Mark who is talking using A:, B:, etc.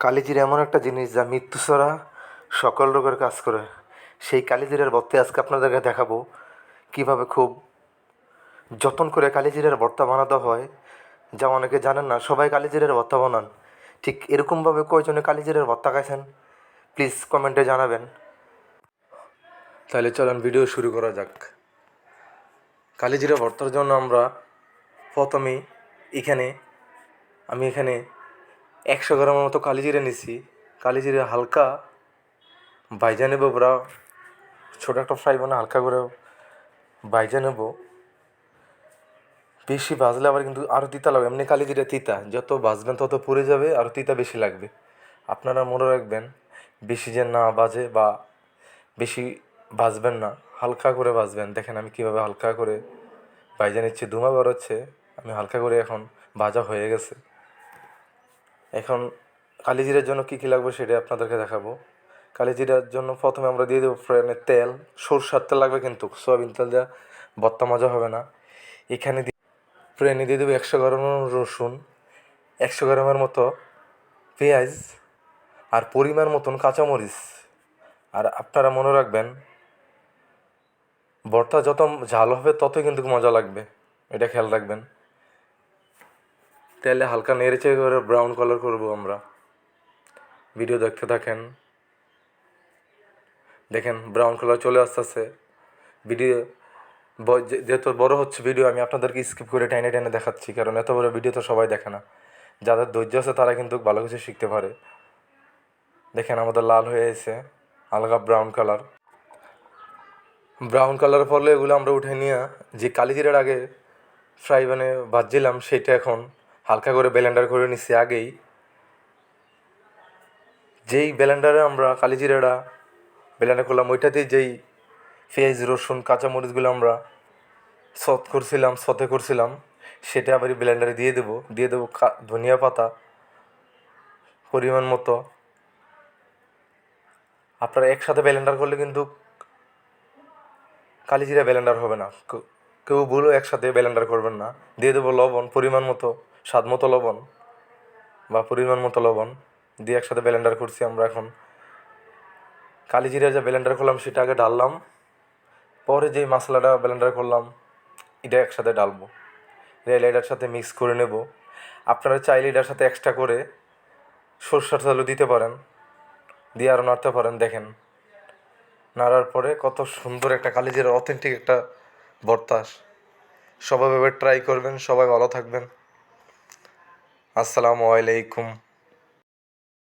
A: কালিজিরা এমন একটা জিনিস যা মৃত্যু সকল রোগের কাজ করে। সেই কালিজিরার ভর্তা আজকে আপনাদেরকে দেখাবো কীভাবে খুব যতন করে কালিজিরার ভর্তা বানাতে হয়। যা অনেকে জানেন না, সবাই কালিজিরার ভর্তা বানান। ঠিক এরকমভাবে কয়জনে কালিজিরার ভর্তা খাইছেন? প্লিজ কমেন্টে জানাবেন। তাহলে চলেন ভিডিও শুরু করা যাক। কালিজিরা ভর্তার জন্য আমরা প্রথমেই এখানে, আমি এখানে একশো গ্রামের মতো কালি কালিজিরা নিছি। কালিজিরা হালকা বাইজা নেব ওরা ছোটো একটা ফ্রাই বানা হালকা করে বাইজা নেব। বেশি ভাজলে আবার কিন্তু আরও তিতা লাগবে। এমনি কালিজিরা তিতা। যত ভাজবেন তত পুড়ে যাবে আরও তিতা বেশি লাগবে। আপনারা মনে রাখবেন, বেশি যে না বাজে বা বেশি ভাজবেন না, হালকা করে ভাজবেন। দেখেন আমি কীভাবে হালকা করে বাইজা নিচ্ছি। ধুমা বার হচ্ছে আমি হালকা করে এখন ভাজা হয়ে গেছে। এখন কালিজিরার জন্য কী কী লাগবে সেটা আপনাদেরকে দেখাবো। কালিজিরার জন্য প্রথমে আমরা দিয়ে দেবো ফ্রেনে তেল। সরষার তেল লাগবে কিন্তু, সয়াবিন তেল দেওয়া ভর্তা মজা হবে না। এখানে ফ্রেনে দিয়ে দেবো একশো গ্রাম রসুন, একশো গ্রামের মতো পেঁয়াজ আর পরিমাণ মতন কাঁচামরিচ। আর আপনারা মনে রাখবেন ভর্তা যত ঝাল হবে ততই কিন্তু মজা লাগবে, এটা খেয়াল রাখবেন। তেলে হালকা নেড়েচে করে ব্রাউন কালার করব আমরা। ভিডিও দেখতে থাকেন। দেখেন ব্রাউন কালার চলে আসতে আসতেছে ভিডিও যেহেতু বড় হচ্ছে ভিডিও আমি আপনাদেরকে স্কিপ করে টেনে টেনে দেখাচ্ছি, কারণ এত বড় ভিডিও তো সবাই দেখে না। যাদের ধৈর্য আছে, তারা কিন্তু ভালো কিছু শিখতে পারে। দেখেন আমাদের লাল হয়ে এসে হালকা ব্রাউন কালার ব্রাউন কালার পরলে এগুলো আমরা উঠে নিয়ে যে কালিজিরার আগে ফ্রাই মানে ভাজছিলাম, সেটা এখন হালকা করে ব্লেন্ডার করে নিচ্ছি আগেই। যেই ব্লেন্ডারে আমরা কালিজিরাটা ব্লেন্ডার করলাম, ওইটাতেই যেই পেঁয়াজ, রসুন, কাঁচামরিচগুলো আমরা সত করছিলাম, সতে করছিলাম, সেটা আবার ব্লেন্ডারে দিয়ে দেবো। দিয়ে দেবো ধনিয়া পাতা পরিমাণ মতো। আপনারা একসাথে ব্লেন্ডার করলে কিন্তু কালিজিরা ব্লেন্ডার হবে না। কেউ- ভুলও একসাথে ব্লেন্ডার করবেন না। দিয়ে দেবো লবণ পরিমাণ মতো। স্বাদ মতো লবণ বা পরিমাণ মতো লবণ দিয়ে একসাথে ব্লেন্ডার করছি আমরা এখন। কালিজিরা যে ব্লেন্ডার করলাম সেটা আগে ডাললাম। পরে যেই মশলাটা ব্লেন্ডার করলাম, এটা একসাথে ডালবো। রেল এটার সাথে মিক্স করে নেব। আপনারা চাইলে এটার সাথে এক্সট্রা করে সরষের তেলও দিতে পারেন, দিয়ে আরও নাড়তে পারেন, দেখেন। নাড়ার পরে কত সুন্দর একটা কালিজিরার অথেন্টিক একটা বর্তাস সবাই এবার ট্রাই করবেন, সবাই ভালো থাকবেন। আসসালামু আলাইকুম।